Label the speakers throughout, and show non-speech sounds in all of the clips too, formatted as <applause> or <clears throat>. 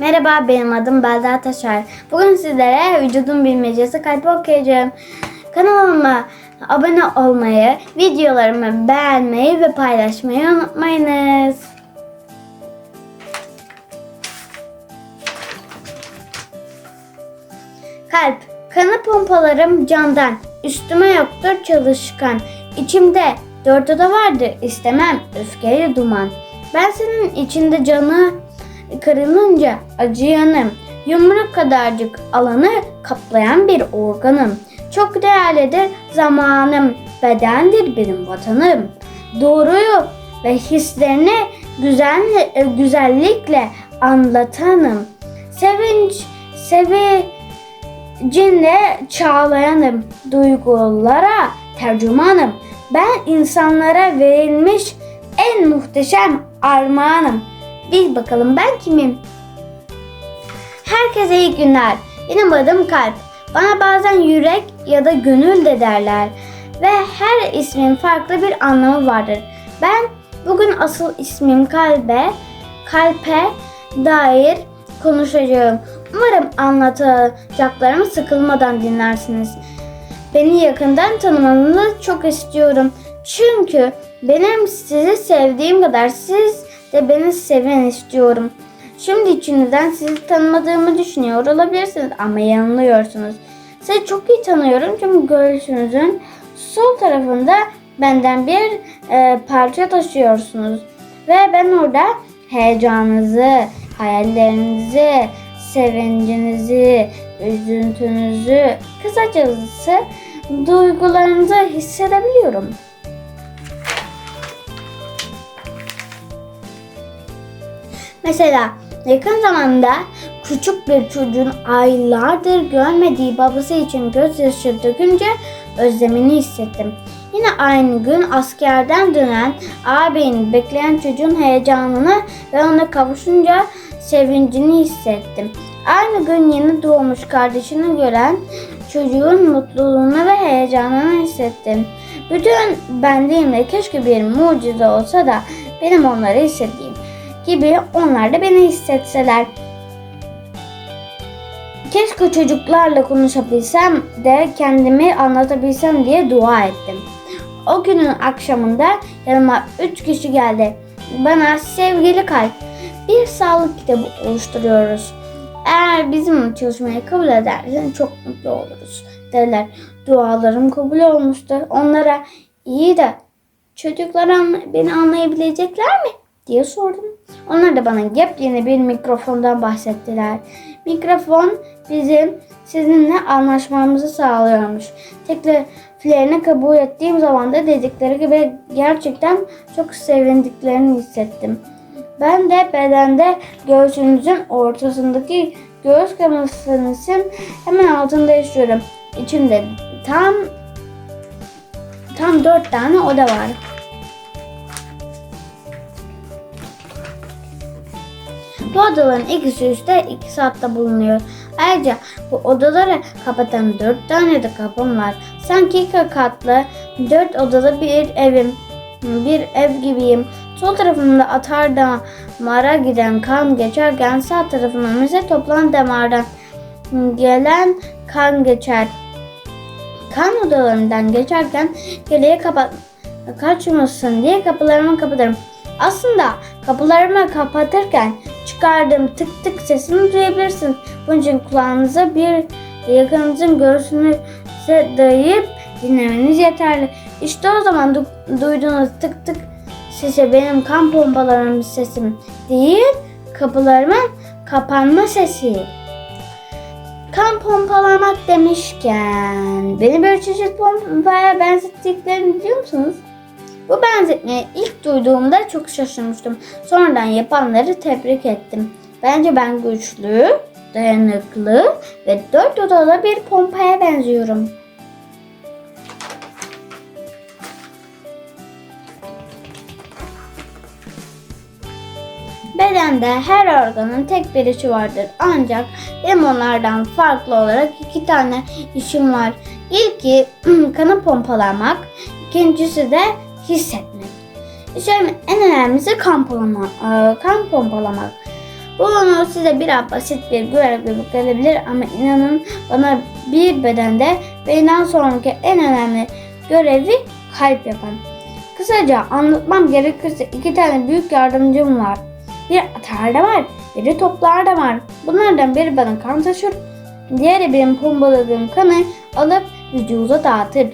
Speaker 1: Merhaba benim adım Belda Taşar. Bugün sizlere vücudun bilmecesi kalp okuyacağım. Kanalıma abone olmayı, videolarımı beğenmeyi ve paylaşmayı unutmayınız. Kalp, kanı pompalarım candan, üstüme yoktur çalışkan. İçimde dört oda vardır, istemem öfkeli duman. Ben senin içinde canı kırılınca acıyanım. Yumruk kadarcık alanı kaplayan bir organım. Çok değerlidir zamanım, bedendir benim vatanım. Doğruyu ve hislerini güzel, güzellikle anlatanım. Sevinç, sevincinle çağlayanım. Duygulara tercümanım. Ben insanlara verilmiş en muhteşem armağanım. Bil bakalım ben kimim? Herkese iyi günler. Benim adım Kalp. Bana bazen yürek ya da gönül de derler. Ve her ismin farklı bir anlamı vardır. Ben bugün asıl ismim Kalbe, Kalpe dair konuşacağım. Umarım anlatacaklarımı sıkılmadan dinlersiniz. Beni yakından tanımanızı çok istiyorum. Çünkü benim sizi sevdiğim kadar siz de beni sevin istiyorum. Şimdi içinizden sizi tanımadığımı düşünüyor olabilirsiniz ama yanılıyorsunuz. Sizi çok iyi tanıyorum çünkü göğsünüzün sol tarafında benden bir e, parça taşıyorsunuz. Ve ben orada heyecanınızı, hayallerinizi, sevincinizi, üzüntünüzü, kısacası duygularınızı hissedebiliyorum. Mesela yakın zamanda küçük bir çocuğun aylardır görmediği babası için gözyaşı dökünce özlemini hissettim. Yine aynı gün askerden dönen ağabeyini bekleyen çocuğun heyecanını ve ona kavuşunca sevincini hissettim. Aynı gün yeni doğmuş kardeşini gören çocuğun mutluluğunu ve heyecanını hissettim. Bütün benliğimle keşke bir mucize olsa da benim onları hissettiğim gibi onlar da beni hissetseler. Keşke çocuklarla konuşabilsem de kendimi anlatabilsem diye dua ettim. O günün akşamında yanıma üç kişi geldi. Bana sevgili kalp bir sağlık kitabı oluşturuyoruz. Eğer bizim çalışmayı kabul edersen çok mutlu oluruz dediler. Dualarım kabul olmuştu. Onlara iyi de çocuklar beni anlayabilecekler mi diye sordum. Onlar da bana yepyeni bir mikrofondan bahsettiler. Mikrofon bizim sizinle anlaşmamızı sağlıyormuş. Tekliflerini kabul ettiğim zaman da dedikleri gibi gerçekten çok sevindiklerini hissettim. Ben de bedende göğsünüzün ortasındaki göğüs kafesinin hemen altında yaşıyorum. İçimde tam tam dört tane oda var. Bu odaların ikisi üstte ikisi altta bulunuyor. Ayrıca bu odaları kapatan dört tane de kapım var. Sanki iki katlı dört odalı bir evim. Bir ev gibiyim. Sol tarafımda atar damara giden kan geçerken sağ tarafımda ise toplan damardan gelen kan geçer. Kan odalarından geçerken geriye kapat kaçmasın diye kapılarımı kapatırım. Aslında kapılarımı kapatırken çıkardığım tık tık sesini duyabilirsiniz. Bunun için kulağınıza bir yakınınızın göğsünüze dayayıp dinlemeniz yeterli. İşte o zaman du- duyduğunuz tık tık sesi benim kan pompalarımın sesim değil, kapılarımın kapanma sesi. Kan pompalamak demişken beni bir çeşit pompaya benzettiklerini biliyor musunuz? Bu benzetmeyi ilk duyduğumda çok şaşırmıştım. Sonradan yapanları tebrik ettim. Bence ben güçlü, dayanıklı ve dört odalı bir pompaya benziyorum. Bedende her organın tek bir işi vardır. Ancak benim onlardan farklı olarak iki tane işim var. İlki <clears throat> kanı pompalamak, ikincisi de hissetmek. İşlerimin en önemlisi kan pompalamak. kan pompalamak. Bunu size biraz basit bir görev gibi gelebilir ama inanın bana bir bedende benden sonraki en önemli görevi kalp yapan. Kısaca anlatmam gerekirse iki tane büyük yardımcım var. Bir atarda var, biri toplarda var. Bunlardan biri bana kan taşır, diğeri benim pompaladığım kanı alıp vücuda dağıtır.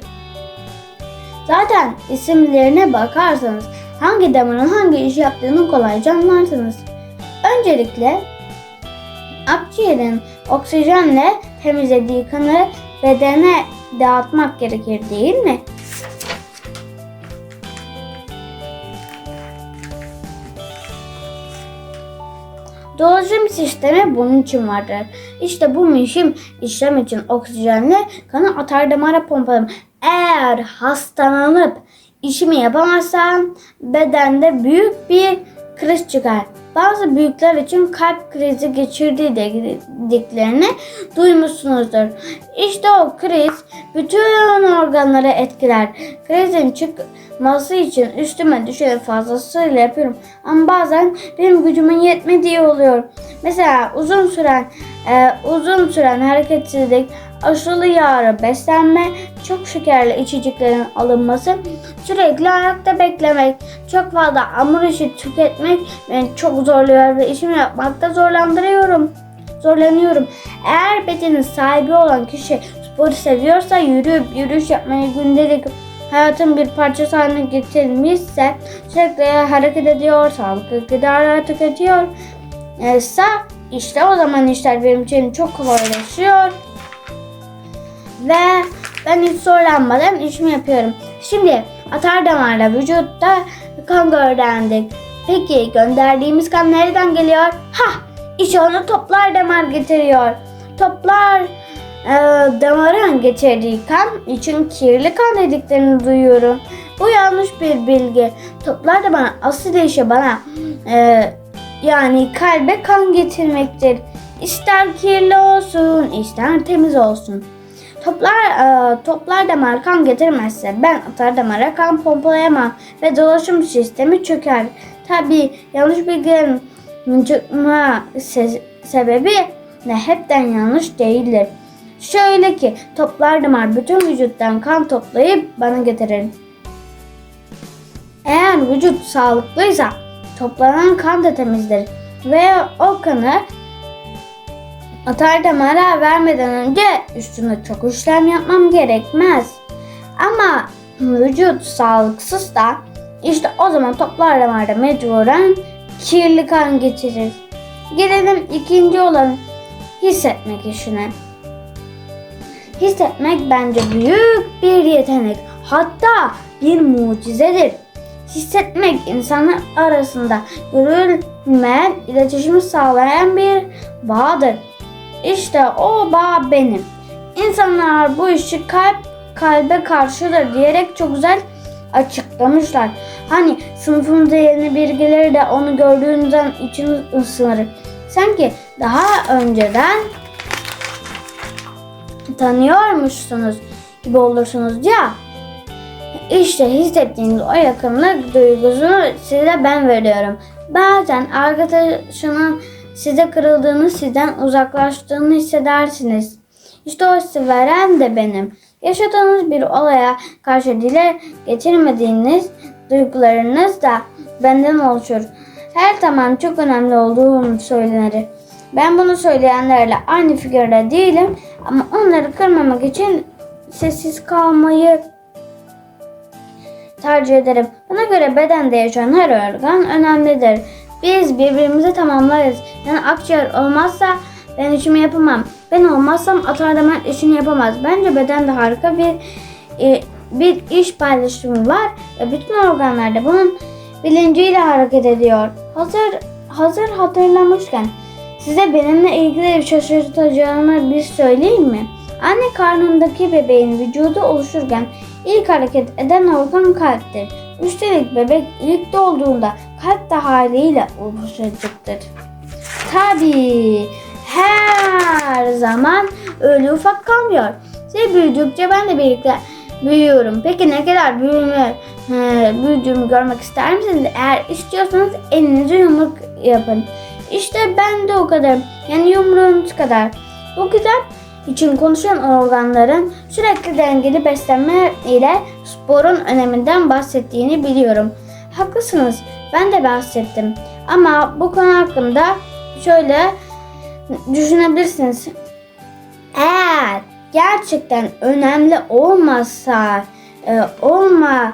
Speaker 1: Zaten isimlerine bakarsanız hangi damarın hangi iş yaptığını kolayca anlarsınız. Öncelikle akciğerin oksijenle temizlediği kanı bedene dağıtmak gerekir değil mi? Dolaşım sistemi bunun için vardır. İşte bu mühim işlem için oksijenle kanı atar damara pompalarım. Eğer hastalanıp işimi yapamazsam bedende büyük bir kriz çıkar. Bazı büyükler için kalp krizi geçirdiği dediklerini duymuşsunuzdur. İşte o kriz bütün organları etkiler. Krizin çıkması için üstüme düşeni fazlasıyla yapıyorum. Ama bazen benim gücümün yetmediği oluyor. Mesela uzun süren e, uzun süren hareketsizlik, aşırı yağlı beslenme, çok şekerli içeceklerin alınması, sürekli ayakta beklemek, çok fazla hamur işi tüketmek beni çok zorluyor ve işimi yapmakta zorlandırıyorum. Zorlanıyorum. Eğer bedenin sahibi olan kişi sporu seviyorsa yürüyüp yürüyüş yapmayı gündelik hayatın bir parçası haline getirmişse sürekli hareket ediyor, sağlıklı gıdalar tüketiyor ise işte o zaman işler benim için çok kolaylaşıyor. Ve ben hiç zorlanmadan işimi yapıyorum. Şimdi atar damarla vücutta kan gönderdik. Peki gönderdiğimiz kan nereden geliyor? Ha, işte onu toplar damar getiriyor. Toplar e, damarın getirdiği kan için kirli kan dediklerini duyuyorum. Bu yanlış bir bilgi. Toplar damar asıl işi bana e, yani kalbe kan getirmektir. İster kirli olsun, ister temiz olsun. Toplar e, toplar damar kan getirmezse ben atar damara kan pompalayamam ve dolaşım sistemi çöker. Tabi yanlış bilgilerin çıkma se- sebebi de hepten yanlış değildir. Şöyle ki toplar damar bütün vücuttan kan toplayıp bana getirir. Eğer vücut sağlıklıysa toplanan kan da temizdir ve o kanı atar damara vermeden önce üstüne çok işlem yapmam gerekmez. Ama vücut sağlıksızsa işte o zaman toplar damarda mecburen kirli kan geçirir. Gelelim ikinci olan hissetmek işine. Hissetmek bence büyük bir yetenek. Hatta bir mucizedir. Hissetmek insanlar arasında görülmeyen iletişimi sağlayan bir bağdır. İşte o bağ benim. İnsanlar bu işi kalp kalbe karşıdır diyerek çok güzel açıklamışlar. Hani sınıfımızda yeni bilgileri de onu gördüğünüzden içiniz ısınır. Sanki daha önceden tanıyormuşsunuz gibi olursunuz ya. İşte hissettiğiniz o yakınlık duygusunu size ben veriyorum. Bazen arkadaşının size kırıldığını, sizden uzaklaştığını hissedersiniz. İşte o hissi veren de benim. Yaşadığınız bir olaya karşı dile getirmediğiniz duygularınız da benden oluşur. Her zaman çok önemli olduğum söylenir. Ben bunu söyleyenlerle aynı fikirde değilim ama onları kırmamak için sessiz kalmayı tercih ederim. Bana göre bedende yaşayan her organ önemlidir. Biz birbirimizi tamamlarız. Yani akciğer olmazsa ben işimi yapamam. Ben olmazsam atar damar işini yapamaz. Bence bedende harika bir e, bir iş paylaşımı var ve bütün organlarda bunun bilinciyle hareket ediyor. Hazır hazır hatırlamışken size benimle ilgili şaşırtacağımı bir söyleyeyim mi? Anne karnındaki bebeğin vücudu oluşurken ilk hareket eden organ kalptir. Üstelik bebek ilk doğduğunda de haliyle oluşacaktır. Tabii her zaman öyle ufak kalmıyor. Siz büyüdükçe ben de birlikte büyüyorum. Peki ne kadar büyüme, he, büyüdüğümü görmek ister misiniz? Eğer istiyorsanız elinizi yumruk yapın. İşte ben de o kadar. Yani yumruğunuz kadar. Bu kitap için konuşan organların sürekli dengeli beslenme ile sporun öneminden bahsettiğini biliyorum. Haklısınız. Ben de bahsettim. Ama bu konu hakkında şöyle düşünebilirsiniz. Eğer gerçekten önemli olmasa, e, olmasa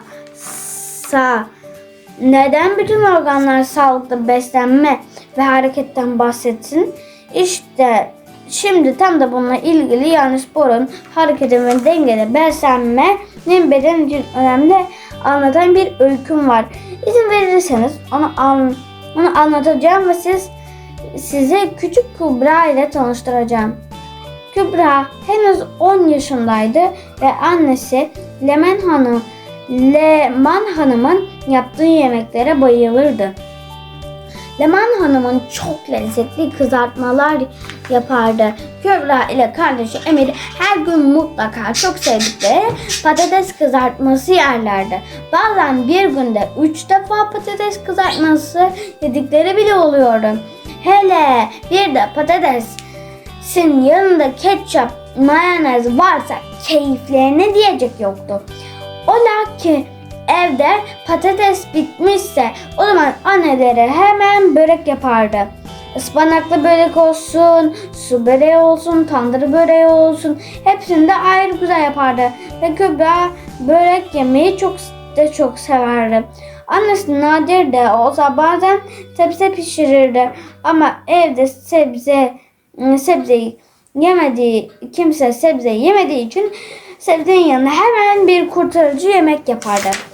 Speaker 1: neden bütün organlar sağlıklı beslenme ve hareketten bahsetsin? İşte şimdi tam da bununla ilgili yani sporun, hareketin ve dengeli beslenmenin beden için önemli anlatan bir öyküm var. İzin verirseniz onu, an, onu anlatacağım ve siz size küçük Kübra ile tanıştıracağım. Kübra henüz 10 yaşındaydı ve annesi Leman Hanım Leman Hanım'ın yaptığı yemeklere bayılırdı. Leman Hanım'ın çok lezzetli kızartmalar yapardı. Kübra ile kardeşi Emir her gün mutlaka çok sevdikleri patates kızartması yerlerdi. Bazen bir günde üç defa patates kızartması yedikleri bile oluyordu. Hele bir de patatesin yanında ketçap, mayonez varsa keyiflerine diyecek yoktu. Ola ki evde patates bitmişse o zaman anneleri hemen börek yapardı. Ispanaklı börek olsun, su böreği olsun, tandır böreği olsun hepsini de ayrı güzel yapardı. Ve Kübra börek yemeyi çok de çok severdi. Annesi nadir de olsa bazen sebze pişirirdi. Ama evde sebze sebzeyi yemediği kimse sebze yemediği için sebzenin yanına hemen bir kurtarıcı yemek yapardı.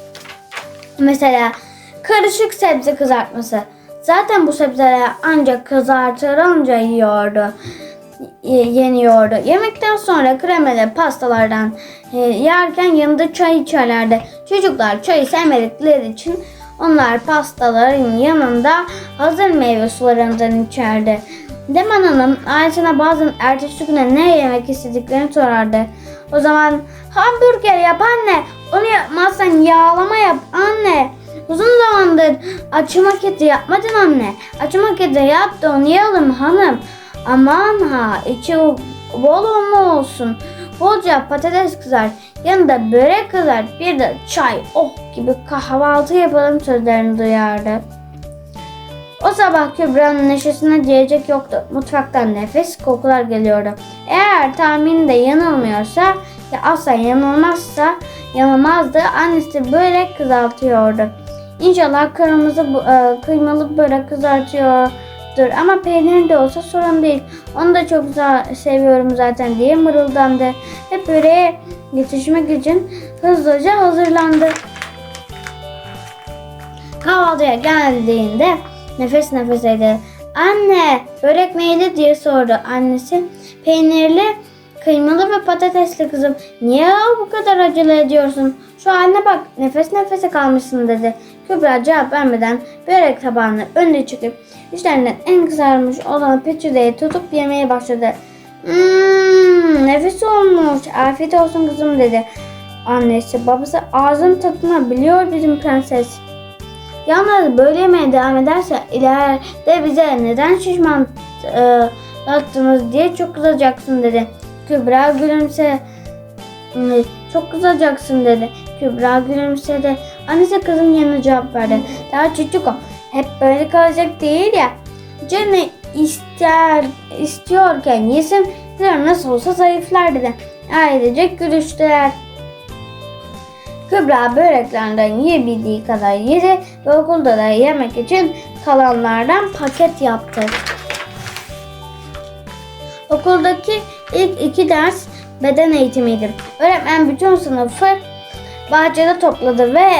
Speaker 1: Mesela karışık sebze kızartması. Zaten bu sebzeler ancak kızartılınca yiyordu. Yeniyordu. Yemekten sonra kremalı pastalardan e, yerken yanında çay içerlerdi. Çocuklar çayı sevmedikleri için onlar pastaların yanında hazır meyve sularından içerdi. Leman Hanım ailesine bazen ertesi güne ne yemek istediklerini sorardı. O zaman hamburger yap anne. Onu yapmazsan yağlama yap anne. Uzun zamandır açma kedi yapmadın anne. Açma kedi yap da onu yiyelim hanım. Aman ha içi bol mu olsun. Bolca patates kızar. Yanında börek kızar. Bir de çay oh gibi kahvaltı yapalım sözlerini duyardı. O sabah Kübra'nın neşesine diyecek yoktu. Mutfaktan nefes kokular geliyordu. Eğer tahmin de yanılmıyorsa ya asla yanılmazsa yanılmazdı. Annesi börek kızartıyordu. İnşallah kırmızı bu- e, kıymalı börek kızartıyordur. Ama peynir de olsa sorun değil. Onu da çok seviyorum zaten diye mırıldandı. Ve böreğe yetişmek için hızlıca hazırlandı. Kahvaltıya geldiğinde nefes nefeseydi. Anne börek neydi diye sordu annesi. Peynirli, kıymalı ve patatesli kızım. Niye bu kadar acele ediyorsun? Şu haline bak nefes nefese kalmışsın dedi. Kübra cevap vermeden börek tabağını önüne çıkıp içlerinden en kızarmış olan peçeteyi tutup yemeye başladı. Mmm nefis olmuş. Afiyet olsun kızım dedi. Annesi babası ağzın tadına biliyor bizim prenses. Yalnız böyle yemeye devam ederse ileride bize neden şişman e, attınız diye çok kızacaksın dedi. Kübra gülümse "Hı, çok kızacaksın dedi. Kübra gülümsedi. Annesi kızın yanına cevap verdi. Daha çocuk o. Hep böyle kalacak değil ya. Canı ister, istiyorken yesin. Sonra nasıl olsa zayıflar dedi. Ailecek gülüştüler. Kübra böreklerden yiyebildiği kadar yedi ve okulda da yemek için kalanlardan paket yaptı. Okuldaki ilk iki ders beden eğitimiydi. Öğretmen bütün sınıfı bahçede topladı ve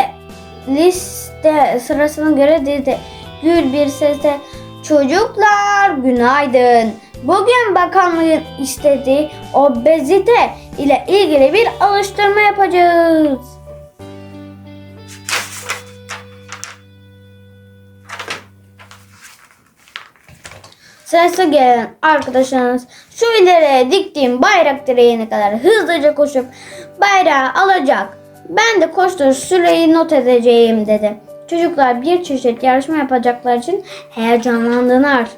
Speaker 1: liste sırasına göre dedi. Gül bir sesle çocuklar günaydın. Bugün bakanlığın istediği obezite ile ilgili bir alıştırma yapacağız. Sırası gelen arkadaşlarınız şu ileriye diktiğim bayrak direğine kadar hızlıca koşup bayrağı alacak. Ben de koştuğu süreyi not edeceğim dedi. Çocuklar bir çeşit yarışma yapacaklar için heyecanlandılar.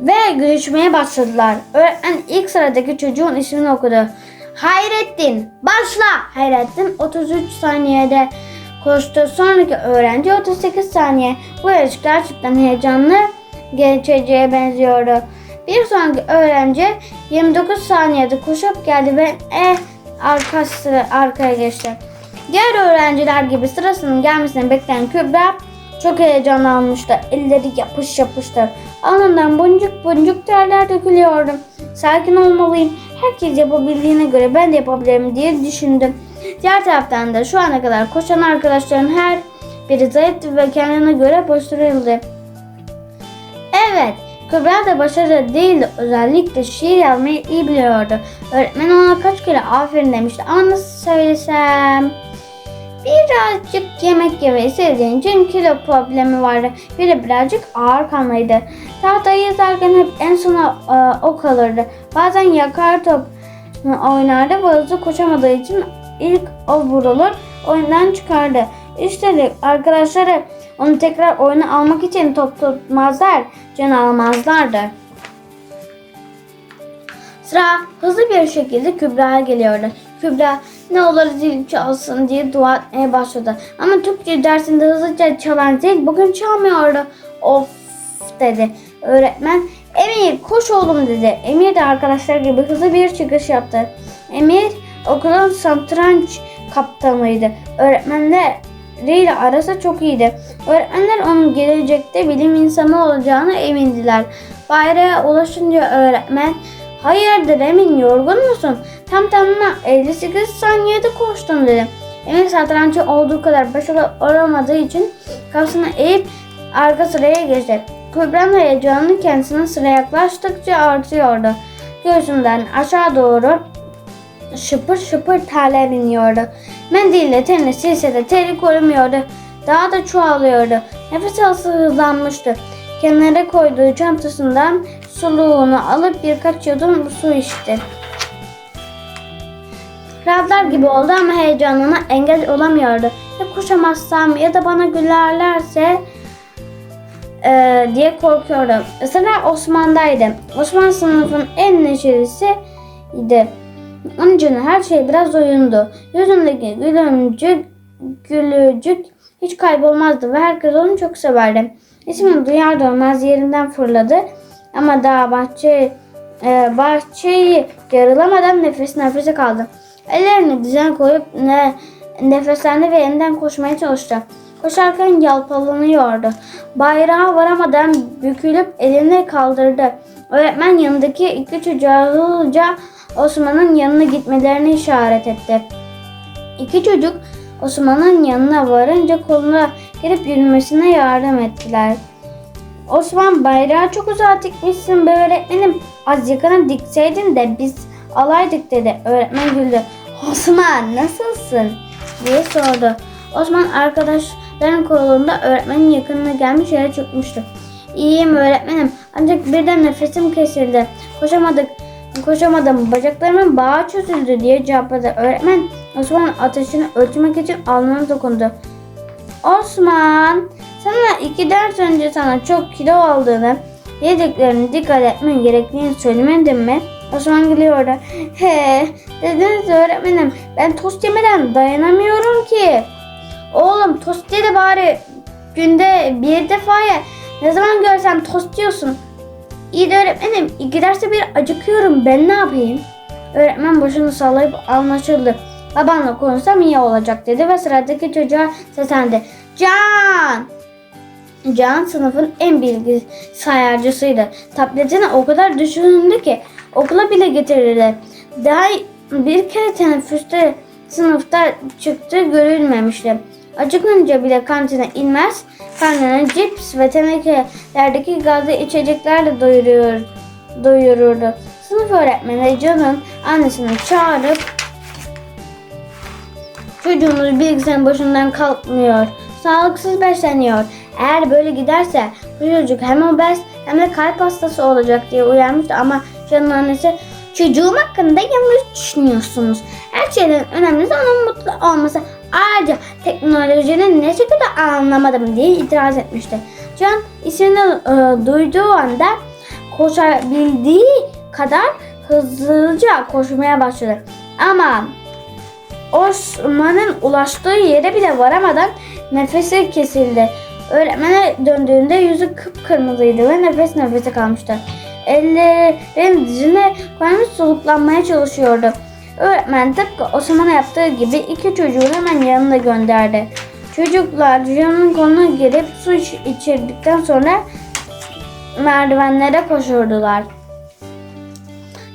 Speaker 1: ve görüşmeye başladılar. Öğretmen ilk sıradaki çocuğun ismini okudu. Hayrettin, başla! Hayrettin 33 saniyede koştu. Sonraki öğrenci 38 saniye. Bu yarış gerçekten heyecanlı geçeceğe benziyordu. Bir sonraki öğrenci 29 saniyede koşup geldi ve eh arka sıra arkaya geçti. Diğer öğrenciler gibi sırasının gelmesini bekleyen Kübra çok heyecanlanmıştı. Elleri yapış yapıştı. Alnından boncuk boncuk terler dökülüyordu. Sakin olmalıyım. Herkes yapabildiğine göre ben de yapabilirim diye düşündüm. Diğer taraftan da şu ana kadar koşan arkadaşların her biri zayıftı ve kendine göre posturildi. Evet, Kübra da başarılı değildi. Özellikle şiir yazmayı iyi biliyordu. Öğretmen ona kaç kere aferin demişti. Ama nasıl söylesem... Birazcık yemek yemeyi sevdiğin için kilo problemi vardı. Bir de birazcık ağır kanlıydı. Tahtayı yazarken hep en sona e, o kalırdı. Bazen yakar top oynardı. Bazı koşamadığı için ilk o vurulur. Oyundan çıkardı. Üstelik arkadaşları onu tekrar oyuna almak için top tutmazlar, can almazlardı. Sıra hızlı bir şekilde Kübra'ya geliyordu. Kübra ne olur zil çalsın diye dua etmeye başladı. Ama Türkçe dersinde hızlıca çalan zil bugün çalmıyordu. Of dedi. Öğretmen Emir koş oğlum dedi. Emir de arkadaşlar gibi hızlı bir çıkış yaptı. Emir okulun satranç kaptanıydı. Öğretmenleriyle arası çok iyiydi. Öğretmenler onun gelecekte bilim insanı olacağına emindiler. Bayrağa ulaşınca öğretmen Hayırdır Emin yorgun musun? Tam tamına 58 saniyede koştun dedi. Emin satrançı olduğu kadar başarılı olamadığı için kafasını eğip arka sıraya geçti. Kübra'nın heyecanı kendisine sıra yaklaştıkça artıyordu. Göğsünden aşağı doğru şıpır şıpır terler iniyordu. Mendille tenini silse de teri korumuyordu. Daha da çoğalıyordu. Nefes alması hızlanmıştı. Kenara koyduğu çantasından suluğunu alıp birkaç yudum su içti. Rahatlar gibi oldu ama heyecanına engel olamıyordu. Ya koşamazsam ya da bana gülerlerse e, diye korkuyordu. Sıra Osman'daydı. Osman sınıfın en neşelisiydi. Onun için her şey biraz oyundu. Yüzündeki gülümcük, gülücük hiç kaybolmazdı ve herkes onu çok severdi. İsmini duyar duymaz yerinden fırladı. Ama daha bahçe e, bahçeyi yarılamadan nefes nefese kaldı. Ellerini düzen koyup ne, nefeslendi ve yeniden koşmaya çalıştı. Koşarken yalpalanıyordu. Bayrağa varamadan bükülüp elini kaldırdı. Öğretmen yanındaki iki çocuğa hızlıca Osman'ın yanına gitmelerini işaret etti. İki çocuk Osman'ın yanına varınca koluna girip yürümesine yardım ettiler. Osman bayrağı çok uzağa dikmişsin be öğretmenim. Az yakına dikseydin de biz alaydık dedi. Öğretmen güldü. Osman nasılsın? diye sordu. Osman arkadaşların kolunda öğretmenin yakınına gelmiş yere çökmüştü. İyiyim öğretmenim ancak birden nefesim kesildi. Koşamadık, koşamadım. Bacaklarımın bağı çözüldü diye cevapladı. Öğretmen Osman'ın ateşini ölçmek için alnına dokundu. Osman, sana iki ders önce sana çok kilo aldığını, yediklerine dikkat etmen gerektiğini söylemedim mi? Osman gülüyordu. He, dediniz öğretmenim. Ben tost yemeden dayanamıyorum ki. Oğlum tost ye de bari günde bir defa ye. Ne zaman görsem tost yiyorsun. İyi de öğretmenim iki derste bir acıkıyorum. Ben ne yapayım? Öğretmen başını sallayıp anlaşıldı. Babanla konuşsam iyi olacak dedi ve sıradaki çocuğa seslendi. Can! Can sınıfın en bilgisayarcısıydı. Tabletine o kadar düşündü ki okula bile getirirdi. Daha bir kere teneffüste sınıfta çıktı görülmemişti. Acıkınca bile kantine inmez, karnına cips ve tenekelerdeki gazlı içeceklerle doyuruyor, doyururdu. Sınıf öğretmeni Can'ın annesini çağırıp Çocuğunuz bilgisayarın başından kalkmıyor. Sağlıksız besleniyor. Eğer böyle giderse bu çocuk hem obez hem de kalp hastası olacak diye uyarmıştı ama Can'ın annesi çocuğum hakkında yanlış düşünüyorsunuz. Her şeyden önemlisi onun mutlu olması. Ayrıca teknolojinin ne şekilde anlamadım diye itiraz etmişti. Can ismini e, duyduğu anda koşabildiği kadar hızlıca koşmaya başladı. Ama Osman'ın ulaştığı yere bile varamadan nefesi kesildi. Öğretmene döndüğünde yüzü kıpkırmızıydı ve nefes nefese kalmıştı. Ellerin dizine koymuş soluklanmaya çalışıyordu. Öğretmen tıpkı Osman'a yaptığı gibi iki çocuğu hemen yanına gönderdi. Çocuklar Cihan'ın koluna girip su iç- içirdikten sonra merdivenlere koşurdular.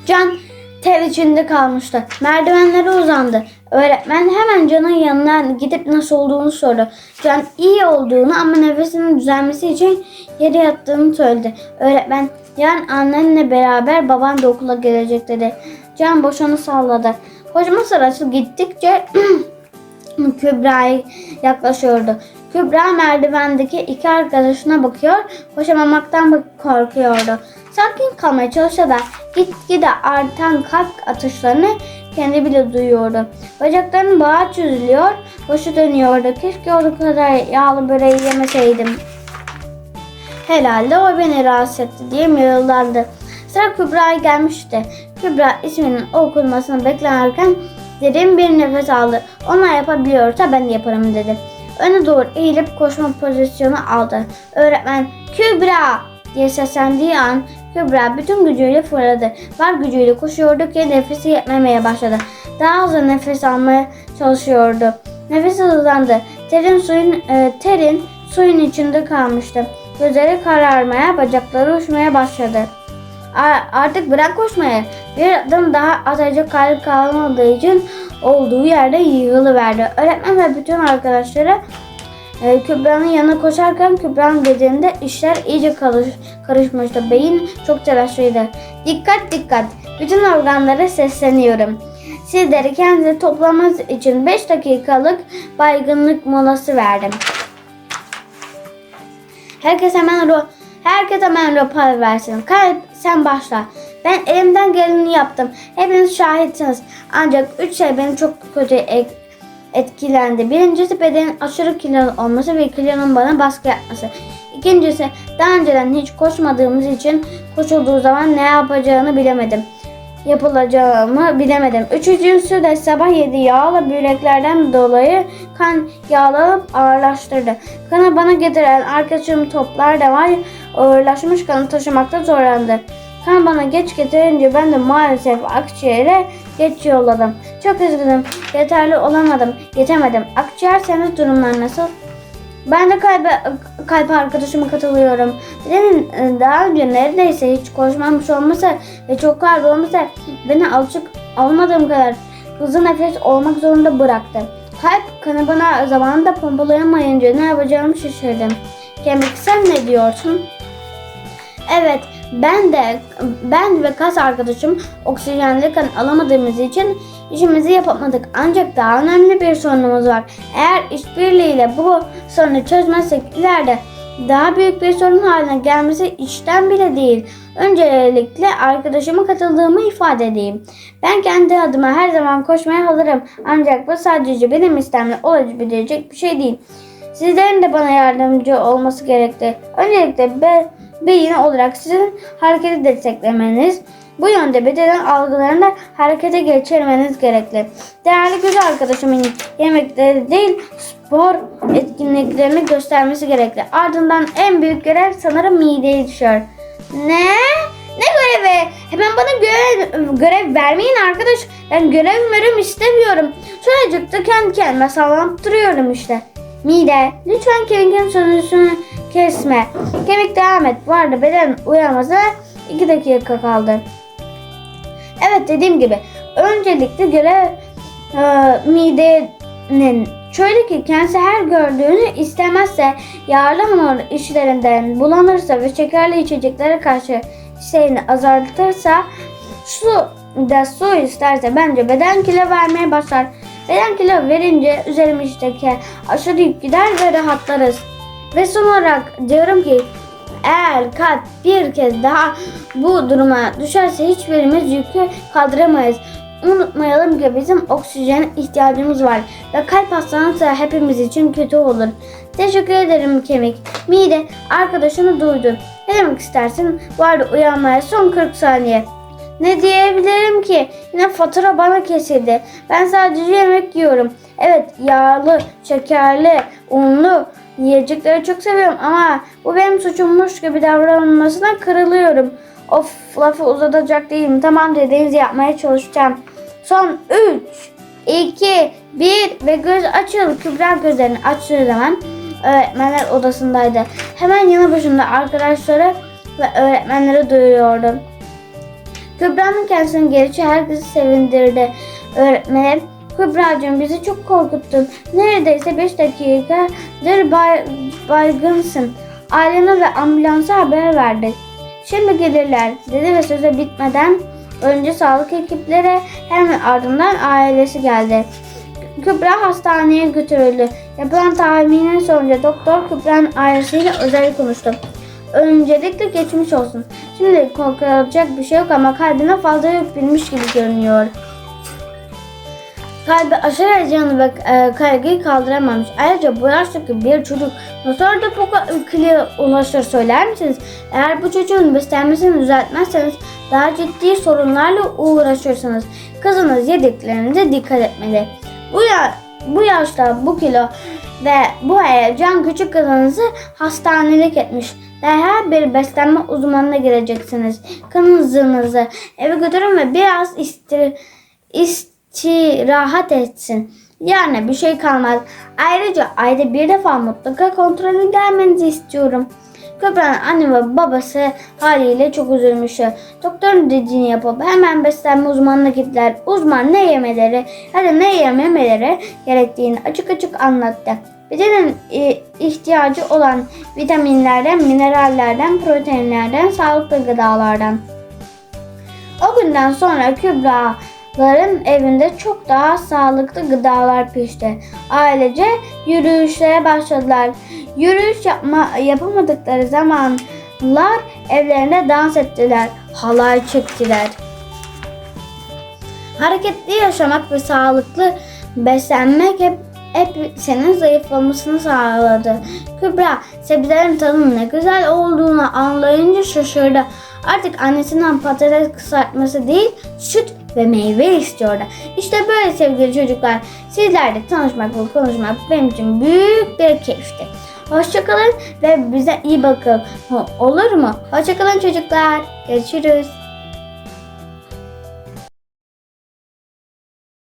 Speaker 1: Can ter içinde kalmıştı. Merdivenlere uzandı. Öğretmen hemen Can'ın yanına gidip nasıl olduğunu sordu. Can iyi olduğunu ama nefesinin düzelmesi için yere yattığını söyledi. Öğretmen yarın annenle beraber baban da okula gelecek dedi. Can boşanı salladı. Koşma sırası gittikçe <clears throat> Kübra'ya yaklaşıyordu. Kübra merdivendeki iki arkadaşına bakıyor, koşamamaktan korkuyordu. Sakin kalmaya çalışsa da gitgide artan kalp atışlarını kendi bile duyuyordu. Bacaklarının bağı çözülüyor, başı dönüyordu. Keşke o kadar yağlı böreği yemeseydim. Herhalde o beni rahatsız etti diye mırıldandı. Sıra Kübra'ya gelmişti. Kübra isminin okunmasını beklerken derin bir nefes aldı. Onlar yapabiliyorsa ben de yaparım dedi. Öne doğru eğilip koşma pozisyonu aldı. Öğretmen Kübra diye seslendiği an Kübra bütün gücüyle fırladı. Var gücüyle koşuyordu ki nefesi yetmemeye başladı. Daha hızlı nefes almaya çalışıyordu. Nefesi hızlandı. Terin suyun e, terin suyun içinde kalmıştı. Gözleri kararmaya, bacakları uçmaya başladı. A- Artık bırak koşmayı. Bir adım daha atacak hali kalmadığı için olduğu yerde yığılıverdi. Öğretmen ve bütün arkadaşları e, Kübra'nın yanına koşarken Kübra'nın bedeninde işler iyice karış, karışmıştı. Beyin çok telaşlıydı. Dikkat dikkat. Bütün organlara sesleniyorum. Sizleri kendinizi toplamanız için 5 dakikalık baygınlık molası verdim. Herkes hemen ro Herkes hemen rapor versin. Kalp sen başla. Ben elimden geleni yaptım. Hepiniz şahitsiniz. Ancak üç şey beni çok kötü et- etkilendi. Birincisi bedenin aşırı kilolu olması ve kilonun bana baskı yapması. İkincisi daha önceden hiç koşmadığımız için koşulduğu zaman ne yapacağını bilemedim. Yapılacağımı bilemedim. Üçüncüsü de sabah yedi yağlı böreklerden dolayı kan yağlanıp ağırlaştırdı. Kanı bana getiren arkadaşım toplar da var ağırlaşmış kanı taşımakta zorlandı. Kan bana geç getirince ben de maalesef akciğere geç yolladım. Çok üzgünüm. Yeterli olamadım. Yetemedim. Akciğer senin durumlar nasıl? Ben de kalbe, kalp arkadaşıma katılıyorum. Benim e, daha önce neredeyse hiç koşmamış olmasa ve çok kalp olmasa beni alışık olmadığım kadar hızlı nefes olmak zorunda bıraktı. Kalp kanı bana zamanında pompalayamayınca ne yapacağımı şaşırdım. Kemik sen ne diyorsun? Evet, ben de ben ve kas arkadaşım oksijenli kan alamadığımız için işimizi yapamadık. Ancak daha önemli bir sorunumuz var. Eğer işbirliğiyle bu sorunu çözmezsek ileride daha büyük bir sorun haline gelmesi içten bile değil. Öncelikle arkadaşıma katıldığımı ifade edeyim. Ben kendi adıma her zaman koşmaya hazırım. Ancak bu sadece benim istemle olabilecek bir şey değil. Sizlerin de bana yardımcı olması gerekti. Öncelikle be, beyin olarak sizin hareketi desteklemeniz, bu yönde bedenen algılarını harekete geçirmeniz gerekli. Değerli göz arkadaşımın yemekleri değil, spor etkinliklerini göstermesi gerekli. Ardından en büyük görev sanırım mideye düşüyor. Ne? Ne görevi? Hemen bana görev, görev vermeyin arkadaş. Ben görev merim istemiyorum. Şuracıkta kendi kendime sallanıp duruyorum işte. Mide, lütfen kemikin sözünü kesme. Kemik devam et. Bu arada beden uyanmasına 2 dakika kaldı. Evet dediğim gibi öncelikle görev e, midenin şöyle ki kendisi her gördüğünü istemezse yağlı işlerinden bulanırsa ve şekerli içeceklere karşı isteğini azaltırsa su da su isterse bence beden kilo vermeye başlar. Beden kilo verince üzerimizdeki aşırı yük gider ve rahatlarız. Ve son olarak diyorum ki eğer kalp bir kez daha bu duruma düşerse hiçbirimiz yükü kaldıramayız. Unutmayalım ki bizim oksijen ihtiyacımız var ve kalp hastalığı hepimiz için kötü olur. Teşekkür ederim kemik. Mide arkadaşını duydun. Ne demek istersin? Arada uyanmaya son 40 saniye. Ne diyebilirim ki? Yine fatura bana kesildi. Ben sadece yemek yiyorum. Evet yağlı, şekerli, unlu yiyecekleri çok seviyorum ama bu benim suçummuş gibi davranılmasına kırılıyorum. Of lafı uzatacak değilim. Tamam dediğinizi yapmaya çalışacağım. Son 3, 2, 1 ve göz açıl. Kübra gözlerini açtığı zaman öğretmenler odasındaydı. Hemen yanı başında arkadaşları ve öğretmenleri duyuyordu. Kübra'nın kendisinin gelişi herkesi sevindirdi. Öğretmenim, Kübra'cığım bizi çok korkuttun. Neredeyse 5 dakikadır bay, baygınsın. Ailene ve ambulansa haber verdik. Şimdi gelirler dedi ve söze bitmeden önce sağlık ekipleri hemen ardından ailesi geldi. Kübra hastaneye götürüldü. Yapılan tahminin sonucu doktor Kübra'nın ailesiyle özel konuştu. Öncelikle geçmiş olsun. Şimdi korkulacak bir şey yok ama kalbine fazla yük binmiş gibi görünüyor. Kalbi aşırı heyecanlı ve e, kaygıyı kaldıramamış. Ayrıca bu yaştaki bir çocuk nasıl orada bu ülkeye ulaşır söyler misiniz? Eğer bu çocuğun beslenmesini düzeltmezseniz daha ciddi sorunlarla uğraşırsınız. Kızınız yediklerinize dikkat etmeli. Bu ya bu yaşta bu kilo ve bu heyecan küçük kızınızı hastanelik etmiş. Derhal bir beslenme uzmanına gireceksiniz. Kızınızı eve götürün ve biraz istir, istirahat etsin. Yani bir şey kalmaz. Ayrıca ayda bir defa mutlaka kontrolü gelmenizi istiyorum. Köprünün anne ve babası haliyle çok üzülmüş. Doktorun dediğini yapıp hemen beslenme uzmanına gittiler. Uzman ne yemeleri ya da ne yememeleri gerektiğini açık açık anlattı. Bedenin e, ihtiyacı olan vitaminlerden, minerallerden, proteinlerden, sağlıklı gıdalardan. O günden sonra Kübra'ların evinde çok daha sağlıklı gıdalar pişti. Ailece yürüyüşlere başladılar. Yürüyüş yapma, yapamadıkları zamanlar evlerinde dans ettiler, halay çektiler. Hareketli yaşamak ve sağlıklı beslenmek hep, hep senin zayıflamasını sağladı. Kübra sebzelerin tadının ne güzel olduğunu anlayınca şaşırdı. Artık annesinden patates kısaltması değil, süt ve meyve istiyordu. İşte böyle sevgili çocuklar. Sizlerle tanışmak ve konuşmak benim için büyük bir keyifti. Hoşçakalın ve bize iyi bakın. Olur mu? Hoşçakalın çocuklar. Görüşürüz.